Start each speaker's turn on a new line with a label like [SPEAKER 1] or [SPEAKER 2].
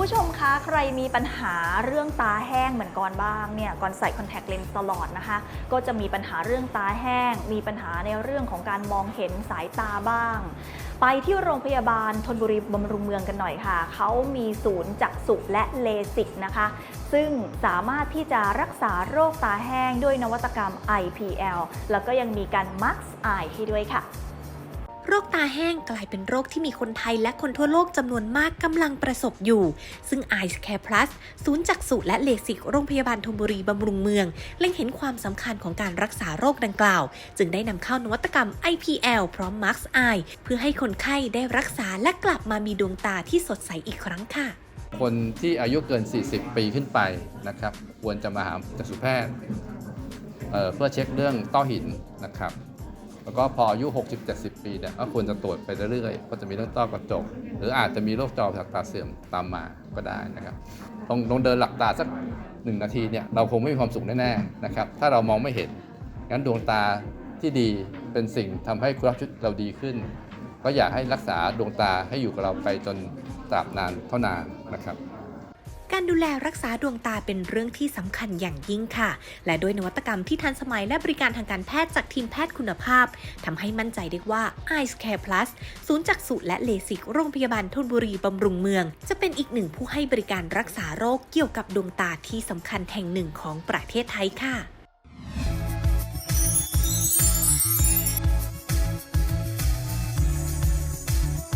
[SPEAKER 1] ผู้ชมคะใครมีปัญหาเรื่องตาแห้งเหมือนก่อนบ้างเนี่ยก่อนใส่คอนแทคเลนส์ตลอดนะคะ ก็จะมีปัญหาเรื่องตาแห้ง มีปัญหาในเรื่องของการมองเห็นสายตาบ้าง ไปที่โรงพยาบาลธนบุรีบำรุงเมืองกันหน่อยค่ะ เขามีศูนย์จักษุและเลสิกนะคะ ซึ่งสามารถที่จะรักษาโรคตาแห้งด้วยนวัตกรรม IPL แล้วก็ยังมีการ Max Eye ให้ด้วยค่ะ
[SPEAKER 2] โรคตาแห้งกลายเป็นโรคที่มีคนไทยและคนทั่วโลกจำนวนมากกำลังประสบอยู่ ซึ่ง Eyes Care Plus ศูนย์จักษุและเลสิกโรงพยาบาลธนบุรีบำรุงเมือง เล็งเห็นความสำคัญของการรักษาโรคดังกล่าว จึงได้นำเข้านวัตกรรม IPL พร้อม Max Eye เพื่อให้คนไข้ได้รักษาและกลับมามีดวงตาที่สดใสอีกครั้งค่ะ
[SPEAKER 3] คนที่อายุเกิน 40 ปีขึ้นไปนะครับควรจะมาหาจักษุแพทย์เเพื่อเช็คเรื่องต้อหินนะครับ แล้วก็พออายุ 60-70 ปีเนี่ยก็ควรจะตรวจไปเรื่อยๆเพราะจะมีเรื่องต้อกระจก หรืออาจจะมีโรคจอประสาทตาเสื่อมตามมาก็ได้นะครับต้องต้องเดินหลักตาสักหนึ่งนาทีเนี่ยเราคงไม่มีความสุขแน่ๆนะครับถ้าเรามองไม่เห็นงั้นดวงตาที่ดีเป็นสิ่งทำให้คุณภาพชีวิตเราดีขึ้น ก็อยากให้รักษาดวงตาให้อยู่กับเราไปจนตราบนานเท่านานนะครับ
[SPEAKER 2] การดูแลรักษาดวงตาเป็นเรื่องที่สำคัญอย่างยิ่งค่ะ และด้วยนวัตกรรมที่ทันสมัยและบริการทางการแพทย์จากทีมแพทย์คุณภาพทำให้มั่นใจได้ว่า Eyes Care Plus ศูนย์จักษุและเลสิกโรงพยาบาลธนบุรีบำรุงเมือง จะเป็นอีกหนึ่งผู้ให้บริการรักษาโรคเกี่ยวกับดวงตาที่สำคัญแห่งหนึ่งของประเทศไทยค่ะ